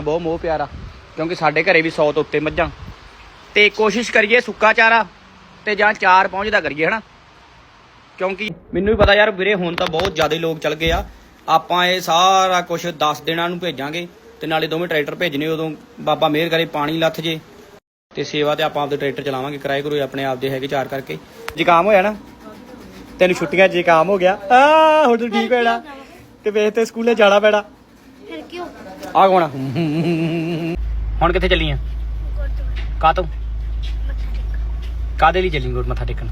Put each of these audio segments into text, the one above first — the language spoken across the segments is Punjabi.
ਬਹੁਤ ਮੋਹ ਪਿਆਰਾ, ਕਿਉਂਕਿ ਸਾਡੇ ਘਰੇ ਵੀ 100 ਤੋਂ ਉੱਤੇ ਮੱਝਾਂ। ਤੇ ਕੋਸ਼ਿਸ਼ ਕਰੀਏ ਸੁੱਕਾ ਚਾਰਾ ਤੇ ਜਾਂ ਚਾਰ ਪਹੁੰਚਦਾ ਕਰੀਏ, ਹਨਾ? ਕਿਉਂਕਿ ਮੈਨੂੰ ਵੀ ਪਤਾ ਯਾਰ, ਵੀਰੇ, ਹੁਣ ਤਾਂ ਬਹੁਤ ਜ਼ਿਆਦਾ ਲੋਕ ਚੱਲ ਗਏ ਆ। ਆਪਾਂ ਇਹ ਸਾਰਾ ਕੁਝ 10 ਦਿਨਾਂ ਨੂੰ ਭੇਜਾਂਗੇ ਤੇ ਨਾਲੇ ਦੋਵੇਂ ਟਰੈਕਟਰ ਭੇਜਨੇ ਉਦੋਂ। ਬਾਬਾ ਮਿਹਰ ਕਰੇ ਪਾਣੀ ਲੱਥ ਜੇ ਤੇ ਸੇਵਾ ਤੇ ਆਪਾਂ ਆਪਦੇ ਟਰੈਕਟਰ ਚਲਾਵਾਂਗੇ। ਕਿਰਾਏ ਕਰੋ ਆਪਣੇ ਆਪਦੇ ਹੈਗੇ ਚਾਰ ਕਰਕੇ। ਜ਼ੁਕਾਮ ਹੋਇਆ ਨਾ, ਤੈਨੂੰ ਛੁੱਟੀਆਂ 'ਚ ਜ਼ੁਕਾਮ ਹੋ ਗਿਆ ਆ ਹੁਣ ਤੂੰ ਠੀਕ ਹੋਣਾ ਤੇ ਵੇਖ ਤੇ ਸਕੂਲੇ ਜਾਣਾ ਪੈਣਾ। ਫਿਰ ਕਿਉਂ? ਆ ਕੌਣ ਆ? ਹੁਣ ਕਿੱਥੇ ਚੱਲੀ ਆ? ਗੁਰਦੁਆਰੇ। ਕਾ ਤੋਂ ਮੱਥਾ ਟੇਕ ਕਾਦੇ ਲਈ ਚੱਲੀ ਗੁਰ ਮੱਥਾ ਟੇਕਣ?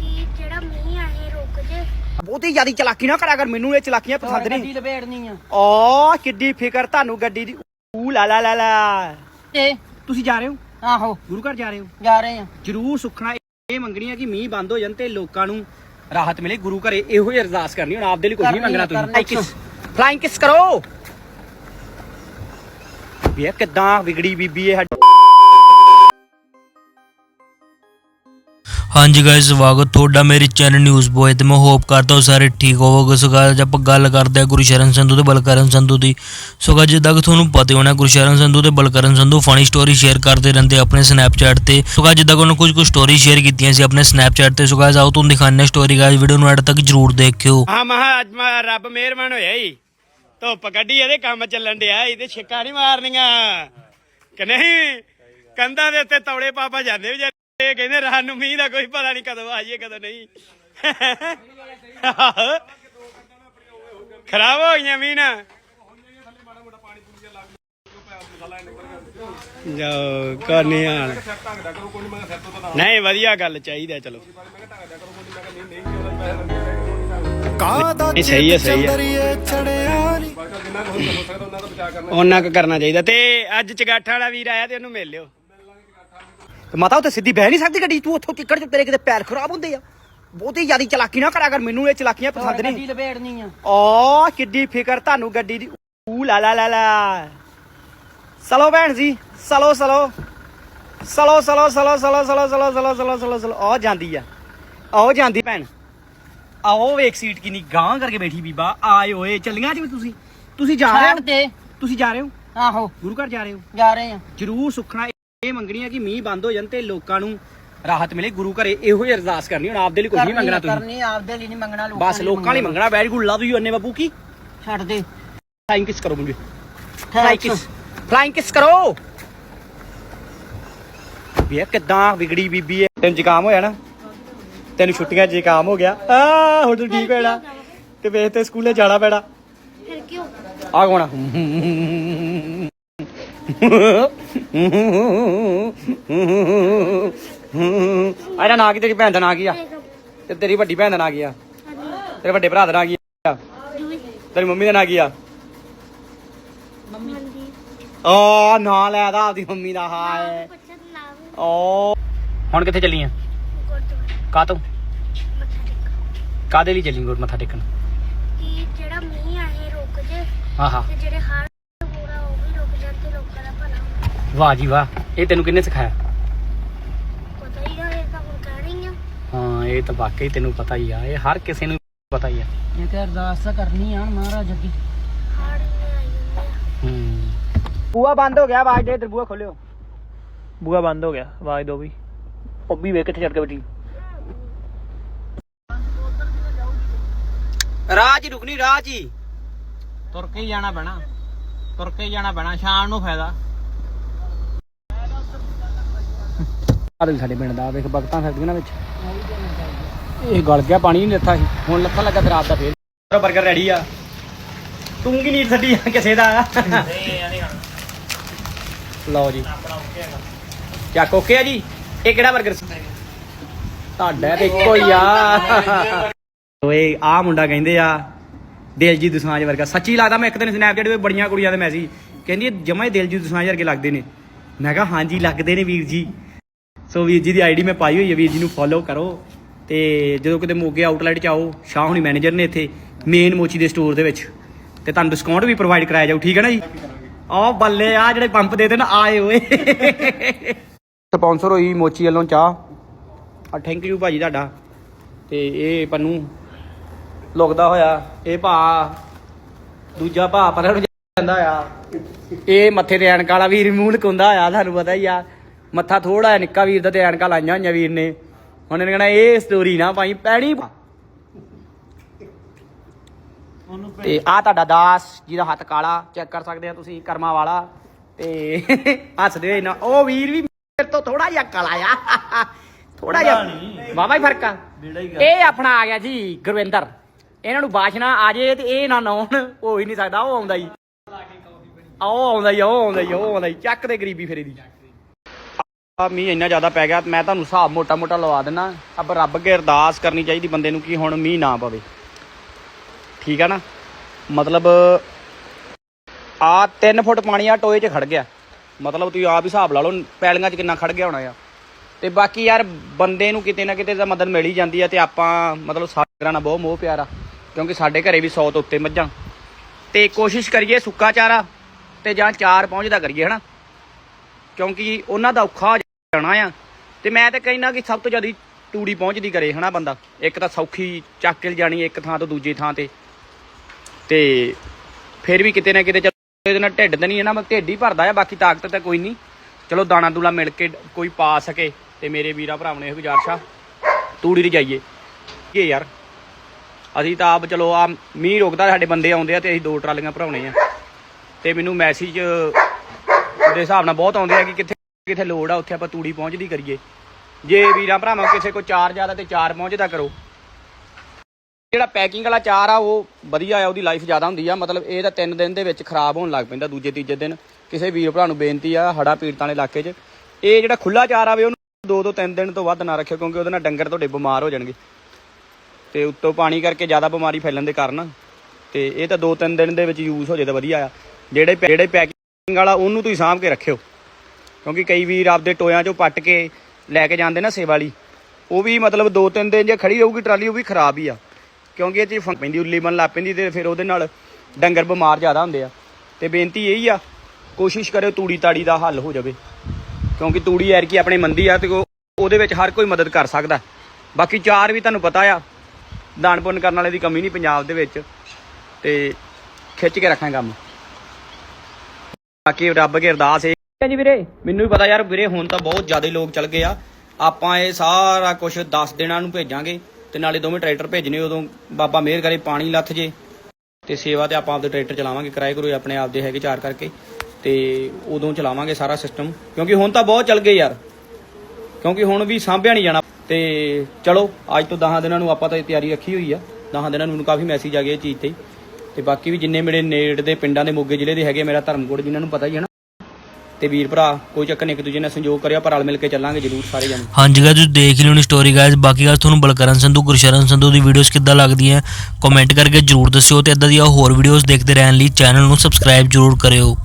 ਕਿ ਜਿਹੜਾ ਮੀਂਹ ਆਏ ਰੁਕ ਜੇ। ਬਹੁਤੀ ਜ਼ਿਆਦਾ ਚਲਾਕੀ ਨਾ ਕਰਿਆ ਕਰ ਮੈਨੂੰ ਇਹ ਚਲਾਕੀਆਂ ਪਸੰਦ ਨਹੀਂ। ਗੱਡੀ ਲਪੇੜਨੀ ਆ। ਓ ਕਿੱਡੀ ਫਿਕਰ ਤੁਹਾਨੂੰ ਗੱਡੀ ਦੀ। ਊ ਲਾ ਲਾ ਲਾ ਲਾ। ਤੇ? ਤੁਸੀਂ ਜਾ ਰਹੇ ਹੋ? ਆਹੋ। ਗੁਰੂ ਘਰ ਜਾ ਰਹੇ ਹੋ? ਜਾ ਰਹੇ ਆ। ਜਰੂਰ ਸੁਖਣਾ ਇਹ ਮੰਗਣੀ ਆ ਕਿ ਮੀਂਹ ਬੰਦ ਹੋ ਜਾਣ ਤੇ ਲੋਕਾਂ ਨੂੰ ਰਾਹਤ ਮਿਲੇ। ਗੁਰੂ ਘਰੇ ਇਹੋ ਹੀ ਅਰਦਾਸ ਕਰਨੀ ਹੁਣ ਆਪਦੇ ਲਈ ਕੁਝ ਨਹੀਂ ਕਰਨੀ ਮੰਗਣਾ ਕਰਨੀ ਤੁਸੀਂ ਫਲਾਈਂਗ ਕਿਸ ਕਰੋ। ਵੀ ਕਿਦਾਂ ਵਿਗੜੀ ਬੀਬੀ ਇਹ ਸਾਡੀ? ਹਾਂਜੀ ਗਾਇਸ ਸਵਾਗਤ ਤੁਹਾਡਾ ਮੇਰੇ ਚੈਨਲ ਨਿਊਜ਼ ਬੋਏ ਤੇ ਮੈਂ ਹੋਪ ਕਰਦਾ ਹਾਂ ਸਾਰੇ ਠੀਕ ਹੋਵੋਗੇ। ਸੋ guys, ਆਪਾਂ ਗੱਲ ਕਰਦੇ ਹਾਂ ਗੁਰਸ਼ਰਨ ਸੰਧੂ ਤੇ ਬਲਕਰਨ ਸੰਧੂ ਦੀ। ਸੋ guys, ਜਿੱਦਾਂ ਕਿ ਤੁਹਾਨੂੰ ਪਤਾ ਹੀ ਹੋਣਾ ਗੁਰਸ਼ਰਨ ਸੰਧੂ ਤੇ Balkaran Sandhu funny story share ਕਰਦੇ ਰਹਿੰਦੇ ਆਪਣੇ ਸਨੈਪਚੈਟ ਤੇ। ਸੋ guys, ਜਿੱਦਾਂ ਕਿ ਉਹਨਾਂ ਕੁਝ ਕੁ ਸਟੋਰੀ ਸ਼ੇਅਰ ਕੀਤੀਆਂ ਸੀ ਆਪਣੇ ਸਨੈਪਚੈਟ ਤੇ। ਸੋ guys, ਆਓ ਤੁਹਾਨੂੰ ਦਿਖਾਉਂਦੇ ਹਾਂ ਸਟੋਰੀ ਗਾਇਸ ਵੀਡੀਓ ਨੂੰ ਐਡ ਤੱਕ ਜਰੂਰ ਦੇਖਿਓ। ਹਾਂ ਮਹਾ ਅੱਜ ਮੈਂ ਰੱਬ ਮਿਹਰਬਾਨ ਹੋਇਆ ਈ ਧੁੱਪ ਕੱਢੀ, ਇਹਦੇ ਕੰਮ ਚੱਲਣ ਡਿਆ, ਇਹਦੇ ਛਿੱਕਾਂ ਨਹੀਂ ਮਾਰਨੀਆਂ। ਕਿ ਨਹੀਂ? ਕੰਧਾਂ ਦੇ ਉੱਤੇ ਤੌੜੇ ਪਾਪਾ ਜਾਂਦੇ ਵਿਚਾਰੇ ਕਹਿੰਦੇ ਰਾਤ ਨੂੰ ਮੀਂਹ ਦਾ ਕੋਈ ਪਤਾ ਨਹੀਂ ਕਦੋਂ ਆ ਕਦੋਂ ਨਹੀਂ। ਖਰਾਬ ਹੋ ਗਈਆਂ ਮੀਂਹ ਨਾ। ਜੋ ਕਰਨੀ ਹਾਲ। ਨਹੀਂ, ਵਧੀਆ ਗੱਲ ਚਾਹੀਦਾ, ਚਲੋ। ਇਹ ਸਹੀ ਹੈ ਸਹੀ ਹੈ ਉਹਨਾਂ ਕੁ ਕਰਨਾ ਚਾਹੀਦਾ ਤੇ ਅੱਜ ਚਗਾਠਾ ਵਾਲਾ ਵੀਰ ਆਇਆ ਤੇ ਉਹਨੂੰ ਮਿਲ ਲਿਓ ਤੇ ਮਾਤਾ ਉੱਤੇ ਸਿੱਧੀ ਬਹਿ ਨਹੀਂ ਸਕਦੀ ਗੱਡੀ ਤੂੰ ਉੱਥੋਂ ਟਿੱਕੜ ਚ ਤੇਰੇ ਕਿਤੇ ਪੈਰ ਖਰਾਬ ਹੁੰਦੇ ਆ ਬਹੁਤੀ ਜ਼ਿਆਦਾ ਚਲਾਕੀ ਨਾ ਕਰਿਆ ਕਰ ਮੈਨੂੰ ਇਹ ਚਲਾਕੀਆਂ ਪਸੰਦ ਗੱਡੀ ਨਹੀਂ ਲਪੇੜਨੀ ਆ ਓ ਕਿੱਡੀ ਫਿਕਰ ਤੁਹਾਨੂੰ ਗੱਡੀ ਦੀ ਊ ਲਾ ਲਾ ਲਾ ਲਾ ਚਲੋ ਭੈਣ ਜੀ ਚਲੋ ਚਲੋ ਚਲੋ ਚਲੋ ਚਲੋ ਚਲੋ ਚਲੋ ਚਲੋ ਚਲੋ ਚਲੋ ਚਲੋ ਚਲੋ ਆ ਜਾਂਦੀ ਆ ਆਓ ਜਾਂਦੀ ਭੈਣ ਆਓ ਵੇਖ ਸੀਟ ਕਿੰਨੀ ਗਾਂ ਕਰਕੇ ਬੈਠੀ ਬੀਬਾ। ਆਏ ਓਏ ਚੱਲੀਆਂ ਜੀ ਤੁਸੀਂ। ਤੁਸੀਂ ਜਾ ਰਹੇ ਛੱਡ ਹੋ ਤੇ ਤੁਸੀਂ ਜਾ ਰਹੇ ਹੋ? ਆਹੋ। ਗੁਰੂ ਘਰ ਜਾ ਰਹੇ ਹੋ? ਜਾ ਰਹੇ ਆ ਜਰੂਰ ਸੁਖਣਾ ਇਹ ਮੰਗਣੀ ਆ ਕਿ ਮੀਂਹ ਬੰਦ ਹੋ ਜਾਣ ਤੇ ਲੋਕਾਂ ਨੂੰ ਰਾਹਤ ਮਿਲੇ। ਗੁਰੂ ਘਰੇ ਇਹੋ ਹੀ ਅਰਦਾਸ ਕਰਨੀ ਹੁਣ ਆਪਦੇ ਲਈ ਕੁਝ ਨਹੀਂ ਮੰਗਣਾ ਤੁਸੀਂ। ਕਰਨੀ ਆਪਦੇ ਲਈ ਨਹੀਂ ਮੰਗਣਾ ਬਸ ਲੋਕਾਂ ਲਈ ਮੰਗਣਾ। ਵੈਰੀ ਗੁੱਡ ਲਵ ਯੂ ਅੰਨੇ ਬਾਬੂ ਕੀ? ਛੱਡ ਦੇ। ਫਲਾਈਂਗ ਕਿਸ ਕਰੋ ਮੁੰਡੇ। ਫਲਾਈਂਗ ਕਿਸ ਫਲਾਈਂਗ ਕਿਸ ਕਰੋ। ਵੀ ਇਹ ਕਿਦਾਂ ਵਿਗੜੀ ਬੀਬੀ ਇਹ? ਤੈਨੂੰ ਜ਼ੁਕਾਮ ਹੋਇਆ ਨਾ? ਤੈਨੂੰ ਛੁੱਟੀਆਂ 'ਚ ਜ਼ੁਕਾਮ ਹੋ ਗਿਆ। ਆ ਹੁਣ ਤੂੰ ਠੀਕ ਹੋਣਾ ਤੇ ਵੇਖ ਤੇ ਸਕੂਲੇ ਜਾਣਾ ਪੈਣਾ। ਫਿਰ ਕਿਉਂ ਆ ਕੌਣ ਆ? ਆਇਆ ਨਾ ਕੀ ਤੇਰੀ ਭੈਣ ਦਾ ਨਾਂ ਕੀ ਆ? ਤੇ ਤੇਰੀ ਵੱਡੀ ਭੈਣ ਦਾ ਨਾਂ ਕੀ ਆ? ਤੇਰੇ ਵੱਡੇ ਭਰਾ ਦਾ ਨਾਂ ਕੀ ਆ? ਤੇਰੀ ਮੰਮੀ ਦਾ ਨਾਂ ਕੀ ਆ? ਮਨਦੀਪ ਓ ਨਾਂ ਲੈਦਾ ਆਪਦੀ ਮੰਮੀ ਦਾ ਹਾਏ। ਓ। ਹੁਣ ਕਿੱਥੇ ਚੱਲੀ ਆ? ਗੁਰਦੁਆਰੇ ਕਾ ਤੋਂ? ਮੱਥਾ ਟੇਕ ਕਾਦੇ ਲਈ ਚੱਲੀ ਗੁਰ ਮੱਥਾ ਟੇਕਣ? ਕਿ ਜਿਹੜਾ ਮੀਂਹ ਆਏ ਰੁਕ ਜੇ। ਆਹਾ ਤੇ ਜਿਹੜੇ ਹਾਰ ਪੂਰਾ ਉਹ ਵੀ ਰੁਕ ਜਾਣ ਤੇ ਲੋਕਾਂ ਦਾ ਭਲਾ ਹੋਵੇ। ਵਾਹ ਜੀ ਵਾਹ। ਇਹ ਤੈਨੂੰ ਕਿੰਨੇ ਸਿਖਾਇਆ? ਪਤਾ ਹੀ ਹੋਏ ਤਾਂ ਹੁਣ ਕਹਿਣੀ ਆ। ਹਾਂ ਇਹ ਤਾਂ ਵਾਕਈ ਤੈਨੂੰ ਪਤਾ ਹੀ ਆ। ਇਹ ਹਰ ਕਿਸੇ ਨੂੰ ਪਤਾ ਹੀ ਆ। ਇਹ ਤੇ ਅਰਦਾਸ ਤਾਂ ਕਰਨੀ ਆ ਮਹਾਰਾਜ ਅੱਗੇ। ਹਾਰ ਨੇ ਆਈ ਹੁੰਦੇ ਆ। ਹੂੰ। ਬੂਆ ਬੰਦ ਹੋ ਗਿਆ ਆਵਾਜ਼ ਦੇ ਇਧਰ ਬੂਆ ਖੋਲਿਓ। ਬੂਆ ਬੰਦ ਹੋ ਗਿਆ ਆਵਾਜ਼ ਦੋ ਵੀ। ਉਹ ਵੀ ਵੇਖ ਕਿੱਥੇ ਛੱਡ ਕੇ ਬੈਠੀ। ਰਾਹ 'ਚ ਰੁਕਣੀ ਰਾਹ 'ਚ ਹੀ। ਤੁਰ ਕੇ ਹੀ ਜਾਣਾ ਪੈਣਾ। ਤੁਰ ਕੇ ਹੀ ਜਾਣਾ ਪੈਣਾ ਸ਼ਾਮ ਨੂੰ ਫਾਇਦਾ। ਆਹ ਸਾਡੇ ਪਿੰਡ ਦਾ ਵੇਖ ਬਗਤਾਂ ਫਿਰਦੀਆਂ ਨਾ ਵਿੱਚ। ਇਹ ਗਲ ਗਿਆ ਪਾਣੀ ਨਹੀਂ ਲੱਥਾ ਸੀ। ਹੁਣ ਲੱਥਾ ਲੱਗਾ ਤੇ ਰਾਤ ਦਾ ਫੇਰ। ਬਰਗਰ ਰੈਡੀ ਆ। ਤੂੰ ਕੀ ਨੀਰ ਛੱਡੀ ਆ ਕਿਸੇ ਦਾ? ਲਓ ਜੀ। ਚੱਕ ਓਕੇ ਆ ਜੀ? ਇਹ ਕਿਹੜਾ 버ਗਰ ਤੁਹਾਡਾ ਤੇ ਇੱਕੋ ਹੀ ਆ। ਓਏ ਆ ਮੁੰਡਾ ਕਹਿੰਦੇ ਆ, ਦਿਲਜੀਤ ਦੁਸਾਂਝ ਵਰਗਾ। ਸੱਚੀ ਲੱਗਦਾ ਮੈਂ ਇੱਕ ਦਿਨ ਸਨੈਪਚੈਟ 'ਤੇ ਬੜੀਆਂ ਕੁੜੀਆਂ ਦੇ ਮੈਸੇਜ ਕਹਿੰਦੀ ਜਮਾ ਹੀ ਦਿਲਜੀਤ ਦੁਸਾਂਝ ਵਰਗੇ ਲੱਗਦੇ ਨੇ। ਮੈਂ ਕਿਹਾ, ਹਾਂਜੀ, ਲੱਗਦੇ ਨੇ ਵੀਰ ਜੀ। ਸੋ ਵੀਰ ਜੀ ਦੀ ਆਈਡੀ ਮੈਂ ਪਾਈ ਹੋਈ ਹੈ ਵੀਰ ਜੀ ਨੂੰ ਫੋਲੋ ਕਰੋ। ਤੇ ਜਦੋਂ ਕਿਤੇ ਮੋਗੇ ਆਊਟਲੈਟ ਚ ਆਓ, ਸ਼ਾਹ ਹੁਣੀ ਮੈਨੇਜਰ ਨੇ ਇੱਥੇ ਮੇਨ ਮੋਚੀ ਦੇ ਸਟੋਰ ਦੇ ਵਿੱਚ। ਤੇ ਤੁਹਾਨੂੰ ਡਿਸਕਾਊਂਟ ਵੀ ਪ੍ਰੋਵਾਈਡ ਕਰਾਇਆ ਜਾਊ, ਠੀਕ ਹੈ ਨਾ ਜੀ? ਆਹ ਬੱਲੇ ਆ ਜਿਹੜੇ ਪੰਪ ਦੇ ਦੇਣ ਆਏ ਓਏ ਸਪਾਂਸਰ ਹੋਈ ਮੋਚੀ ਵੱਲੋਂ ਚਾਹ। ਆ ਥੈਂਕ ਯੂ ਭਾਜੀ ਤੁਹਾਡਾ। ਤੇ ਇਹ ਪੰਨੂ ਲੁਕਦਾ ਹੋਇਆ। ਇਹ ਭਾ ਦੂਜਾ ਭਾ ਪਰਾਂ ਨੂੰ ਜਾਂਦਾ ਆ। ਇਹ ਮੱਥੇ ਤੇ ਐਨਕਾਂ ਵਾਲਾ ਵੀਰ ਮੂੰਹ ਲਕੁੰਦਾ ਹੋਇਆ ਤੁਹਾਨੂੰ ਪਤਾ ਹੀ ਆ। ਮੱਥਾ ਥੋੜਾ ਜਿਹਾ ਨਿੱਕਾ ਵੀਰ ਦਾ ਤੇ ਐਨਕਾਂ ਲਾਈਆਂ ਹੋਈਆਂ ਵੀਰ ਨੇ। ਹੁਣ ਇਹਨੇ ਕਹਿਣਾ ਇਹ ਸਟੋਰੀ ਨਾ ਪਾਈ ਪੈਣੀ। ਤੇ ਆ ਤੁਹਾਡਾ ਦਾਸ ਜਿਹਦਾ ਹੱਥ ਕਾਲਾ ਚੈੱਕ ਕਰ ਸਕਦੇ ਆ ਤੁਸੀਂ ਕਰਮਾ ਵਾਲਾ। ਤੇ ਹੱਸਦੇ ਹੋਏ ਨਾ ਉਹ ਵੀਰ ਵੀ ਮੇਰੇ ਤੋਂ ਥੋੜਾ ਜਿਹਾ ਕਾਲਾ ਆ। ਥੋੜਾ ਜਿਹਾ ਵਾਵਾ ਹੀ ਫ਼ਰਕ ਆ। ਇਹ ਆਪਣਾ ਆ ਗਿਆ ਜੀ ਗੁਰਵਿੰਦਰ। ਇਹਨਾਂ ਨੂੰ ਬਾਸ਼ਨਾ ਆ ਜੇ ਤੇ ਇਹ ਨਾ ਨਾਉਣ ਹੋ ਹੀ ਨਹੀਂ ਸਕਦਾ, ਉਹ ਆਉਂਦਾ ਹੀ। ਆ ਆਉਂਦਾ ਹੀ ਉਹ ਆਉਂਦਾ ਹੀ ਉਹ ਆਉਂਦਾ ਹੀ। ਚੱਕ ਦੇ ਗਰੀਬੀ ਫੇਰੇ ਦੀ। ਆ ਮੀਂਹ ਇੰਨਾ ਜ਼ਿਆਦਾ ਪੈ ਗਿਆ, ਮੈਂ ਤੁਹਾਨੂੰ ਹਿਸਾਬ ਮੋਟਾ ਮੋਟਾ ਲਵਾ ਦਿੰਨਾ। ਅਬ ਰੱਬ ਅੱਗੇ ਅਰਦਾਸ ਕਰਨੀ ਚਾਹੀਦੀ ਬੰਦੇ ਨੂੰ ਕਿ ਹੁਣ ਮੀਂਹ ਨਾ ਪਵੇ। ਠੀਕ ਆ ਨਾ? ਮਤਲਬ ਆ 3 ਫੁੱਟ ਪਾਣੀ ਆ ਟੋਏ 'ਚ ਖੜ ਗਿਆ। ਮਤਲਬ ਤੁਸੀਂ ਆਪ ਹੀ ਹਿਸਾਬ ਲਾ ਲਓ, ਪੈਲੀਆਂ 'ਚ ਕਿੰਨਾ ਖੜ ਗਿਆ ਹੋਣਾ ਆ। ਤੇ ਬਾਕੀ ਯਾਰ ਬੰਦੇ ਨੂੰ ਕਿਤੇ ਨਾ ਕਿਤੇ ਤਾਂ ਮਦਦ ਮਿਲ ਹੀ ਜਾਂਦੀ ਆ ਤੇ ਆਪਾਂ ਮਤਲਬ ਸਾਗਰਾਂ ਨਾਲ ਬਹੁਤ ਮੋਹ ਪਿਆਰਾ ਕਿਉਂਕਿ ਸਾਡੇ ਘਰੇ ਵੀ 100 ਤੋਂ ਉੱਤੇ ਮੱਝਾਂ। ਤੇ ਕੋਸ਼ਿਸ਼ ਕਰੀਏ ਸੁੱਕਾ ਚਾਰਾ ਤੇ ਜਾਂ ਚਾਰ ਪਹੁੰਚਦਾ ਕਰੀਏ, ਹਨਾ? ਕਿਉਂਕਿ ਉਹਨਾਂ ਦਾ ਔਖਾ ਹੋ ਜਾਣਾ ਆ। ਤੇ ਮੈਂ ਤਾਂ ਕਹਿੰਦਾ ਕਿ ਸਭ ਤੋਂ ਜ਼ਿਆਦਾ ਤੂੜੀ ਪਹੁੰਚਦੀ ਕਰੇ, ਹਨਾ ਬੰਦਾ? ਇੱਕ ਤਾਂ ਸੌਖੀ ਚੱਕ ਕੇ ਜਾਣੀ ਇੱਕ ਥਾਂ ਤੋਂ ਦੂਜੀ ਥਾਂ ਤੇ। ਤੇ ਫਿਰ ਵੀ ਕਿਤੇ ਨਾ ਕਿਤੇ ਚਲੋ, ਇਹਦੇ ਨਾਲ ਢਿੱਡ ਤਾਂ ਨਹੀਂ ਹੈ ਨਾ ਮੈਂ ਢਿੱਡ ਹੀ ਭਰਦਾ ਆ, ਬਾਕੀ ਤਾਕਤ ਤਾਂ ਕੋਈ ਨਹੀਂ। ਚਲੋ ਦਾਣਾ ਦੂਲਾ ਮਿਲ ਕੇ ਕੋਈ ਪਾ ਸਕੇ ਤੇ ਮੇਰੇ ਵੀਰਾ ਭਰਾਵਾਂ ਨੇ ਇਹ ਗੁਜ਼ਾਰਿਸ਼ ਆ, ਤੂੜੀ ਦੀ ਜਾਈਏ। ਕੀ ਯਾਰ ਅਸੀਂ ਤਾਂ ਆਪ, ਚਲੋ ਆ ਮੀਂਹ ਰੁਕਦਾ ਸਾਡੇ ਬੰਦੇ ਆਉਂਦੇ ਆ ਤੇ ਅਸੀਂ ਦੋ ਟਰਾਲੀਆਂ ਭਰਾਉਣੇ ਆ। ਤੇ ਮੈਨੂੰ ਮੈਸੇਜ ਦੇ ਹਿਸਾਬ ਨਾਲ ਬਹੁਤ ਆਉਂਦੇ ਆ ਕਿ ਕਿੱਥੇ ਕਿੱਥੇ ਲੋੜ ਆ, ਉੱਥੇ ਆਪਾਂ ਤੂੜੀ ਪਹੁੰਚਦੀ ਕਰੀਏ। ਜੇ ਵੀਰਾਂ ਭਰਾਵਾਂ ਕਿਸੇ ਕੋ ਚਾਰ ਜ਼ਿਆਦਾ ਤੇ ਚਾਰ ਪਹੁੰਚਦਾ ਕਰੋ। ਜਿਹੜਾ ਪੈਕਿੰਗ ਵਾਲਾ ਚਾਰ ਆ, ਉਹ ਵਧੀਆ ਆ, ਉਹਦੀ ਲਾਈਫ ਜ਼ਿਆਦਾ ਹੁੰਦੀ ਆ। ਮਤਲਬ ਇਹ ਤਾਂ ਤਿੰਨ ਦਿਨ ਦੇ ਵਿੱਚ ਖਰਾਬ ਹੋਣ ਲੱਗ ਪੈਂਦਾ, ਦੂਜੇ ਤੀਜੇ ਦਿਨ। ਕਿਸੇ ਵੀਰ ਭਰਾ ਨੂੰ ਬੇਨਤੀ ਆ ਹੜਾ ਪੀੜਤਾਂ ਵਾਲੇ ਇਲਾਕੇ 'ਚ। ਇਹ ਜਿਹੜਾ ਖੁੱਲਾ ਚਾਰ ਆਵੇ ਉਹਨੂੰ ਦੋ ਦੋ ਤਿੰਨ ਦਿਨ ਤੋਂ ਵੱਧ ਨਾ ਰੱਖਿਓ, ਕਿਉਂਕਿ ਉਹਦੇ ਨਾਲ ਡੰਗਰ ਤੁਹਾਡੇ ਬਿਮਾਰ ਹੋ ਜਾਣਗੇ। ਤੇ ਉੱਤੋਂ ਪਾਣੀ ਕਰਕੇ ਜ਼ਿਆਦਾ ਬਿਮਾਰੀ ਫੈਲਣ ਦੇ ਕਾਰਨ ਤੇ ਇਹ ਤਾਂ ਦੋ ਤਿੰਨ ਦਿਨ ਦੇ ਵਿੱਚ ਯੂਜ਼ ਹੋ ਜੇ ਤਾਂ ਵਧੀਆ ਆ। ਜਿਹੜੇ ਪੈ- ਜਿਹੜੇ ਪੈਕਿੰਗ ਵਾਲਾ ਉਹਨੂੰ ਤੁਸੀਂ ਸਾਂਭ ਕੇ ਰੱਖਿਓ। ਕਿਉਂਕਿ ਕਈ ਵੀਰ ਆਪਦੇ ਟੋਇਆਂ 'ਚੋਂ ਪੱਟ ਕੇ ਲੈ ਕੇ ਜਾਂਦੇ ਨਾ ਸੇਵਾ ਵਾਲੀ ਉਹ ਵੀ ਮਤਲਬ ਦੋ ਤਿੰਨ ਦਿਨ ਜੇ ਖੜੀ ਹੋਊਗੀ, ਟਰਾਲੀ ਉਹ ਵੀ ਖਰਾਬ ਹੀ ਆ। ਕਿਉਂਕਿ ਇਹ 'ਚ ਫੰਕ ਪੈਂਦੀ, ਉੱਲੀ ਬਣ ਲੱਗ ਪੈਂਦੀ ਤੇ ਫਿਰ ਉਹਦੇ ਨਾਲ ਡੰਗਰ ਬਿਮਾਰ ਜ਼ਿਆਦਾ ਹੁੰਦੇ ਆ। ਤੇ ਬੇਨਤੀ ਇਹੀ ਆ, ਕੋਸ਼ਿਸ਼ ਕਰਿਓ ਤੂੜੀ ਤਾੜੀ ਦਾ ਹੱਲ ਹੋ ਜਾਵੇ। ਕਿਉਂਕਿ ਤੂੜੀ ਐਰ ਕੀ ਆਪਣੇ ਮੰਦੀ ਆ ਤੇ ਉਹ- ਉਹਦੇ ਵਿੱਚ ਹਰ ਕੋਈ ਮਦਦ ਕਰ ਸਕਦਾ। ਬਾਕੀ ਚਾਰ ਵੀ ਤੁਹਾਨੂੰ ਪਤਾ ਆ ਦਾਨ ਪੁੰਨ ਕਰਨ ਵਾਲੇ ਦੀ ਕਮੀ ਨਹੀਂ ਪੰਜਾਬ ਦੇ ਵਿੱਚ। ਤੇ ਖਿੱਚ ਕੇ ਰੱਖਾਂ ਕੰਮ। ਬਾਕੀ ਰੱਬ ਅੱਗੇ ਅਰਦਾਸ ਹੈ ਜੀ ਵੀਰੇ। ਮੈਨੂੰ ਵੀ ਪਤਾ ਯਾਰ ਵੀਰੇ ਹੁਣ ਤਾਂ ਬਹੁਤ ਜ਼ਿਆਦਾ ਲੋਕ ਚੱਲ ਗਏ ਆ। ਆਪਾਂ ਇਹ ਸਾਰਾ ਕੁਝ 10 ਦਿਨਾਂ ਨੂੰ ਭੇਜਾਂਗੇ ਤੇ ਨਾਲੇ ਦੋਵੇਂ ਟਰੈਕਟਰ ਭੇਜਨੇ ਉਦੋਂ। ਬਾਬਾ ਮਿਹਰ ਕਰੇ ਪਾਣੀ ਲੱਥ ਜੇ। ਤੇ ਸੇਵਾ ਤੇ ਆਪਾਂ ਆਪਦੇ ਟਰੈਕਟਰ ਚਲਾਵਾਂਗੇ। ਕਿਰਾਏ ਕਰੋ ਆਪਣੇ ਆਪਦੇ ਹੈਗੇ ਚਾਰ ਕਰਕੇ। ਤੇ ਉਦੋਂ ਚਲਾਵਾਂਗੇ ਸਾਰਾ ਸਿਸਟਮ ਕਿਉਂਕਿ ਹੁਣ ਤਾਂ ਬਹੁਤ ਚੱਲ ਗਏ ਯਾਰ। ਕਿਉਂਕਿ ਹੁਣ ਵੀ ਸਾਂਭਿਆ ਨਹੀਂ ਜਾਣਾ। ਤੇ ਚਲੋ, ਅੱਜ ਤੋਂ 10 ਦਿਨਾਂ ਨੂੰ ਆਪਾਂ ਤਾਂ ਇਹ ਤਿਆਰੀ ਰੱਖੀ ਹੋਈ ਆ। 10 ਦਿਨਾਂ ਨੂੰ ਮੈਨੂੰ ਕਾਫੀ ਮੈਸੇਜ ਆ ਗਏ ਇਹ ਚੀਜ਼ ਤੇ। ਤੇ ਬਾਕੀ ਵੀ ਜਿੰਨੇ ਮੇਰੇ ਨੇੜ ਦੇ ਪਿੰਡਾਂ ਦੇ ਮੋਗੇ ਜ਼ਿਲ੍ਹੇ ਦੇ ਹੈਗੇ ਮੇਰਾ ਧਰਮਕੋਟ ਜਿਨ੍ਹਾਂ ਨੂੰ ਪਤਾ ਹੀ ਹੈ ਨਾ। ਤੇ ਵੀਰ ਭਰਾ, ਕੋਈ ਚੱਕਰ ਨਹੀਂ, ਇੱਕ ਦੂਜੇ ਨਾਲ ਸੰਯੋਗ ਕਰਿਓ ਪਰ ਰਲ ਮਿਲ ਕੇ ਚੱਲਾਂਗੇ ਜ਼ਰੂਰ ਸਾਰੇ ਜਣੇ। ਹਾਂਜੀ ਗਾਇਸ ਤੁਸੀਂ ਦੇਖ ਲਿਓ ਨੀ ਸਟੋਰੀ ਗਾਇਜ਼ ਬਾਕੀ ਗੱਲ ਤੁਹਾਨੂੰ ਬਲਕਰਨ ਸੰਧੂ, ਗੁਰਸ਼ਰਨ ਸੰਧੂ ਦੀ ਵੀਡੀਓਜ਼ ਕਿੱਦਾਂ ਲੱਗਦੀਆਂ ਕਮੈਂਟ ਕਰਕੇ ਜਰੂਰ ਦੱਸਿਓ। ਤੇ ਇਦਾਂ ਦੀਆਂ ਹੋਰ ਵੀਡੀਓਜ਼ ਦੇਖਦੇ ਰਹਿਣ ਲਈ ਚੈਨਲ ਨੂੰ ਸਬਸਕ੍ਰਾਈਬ ਜਰੂਰ ਕਰਿਓ।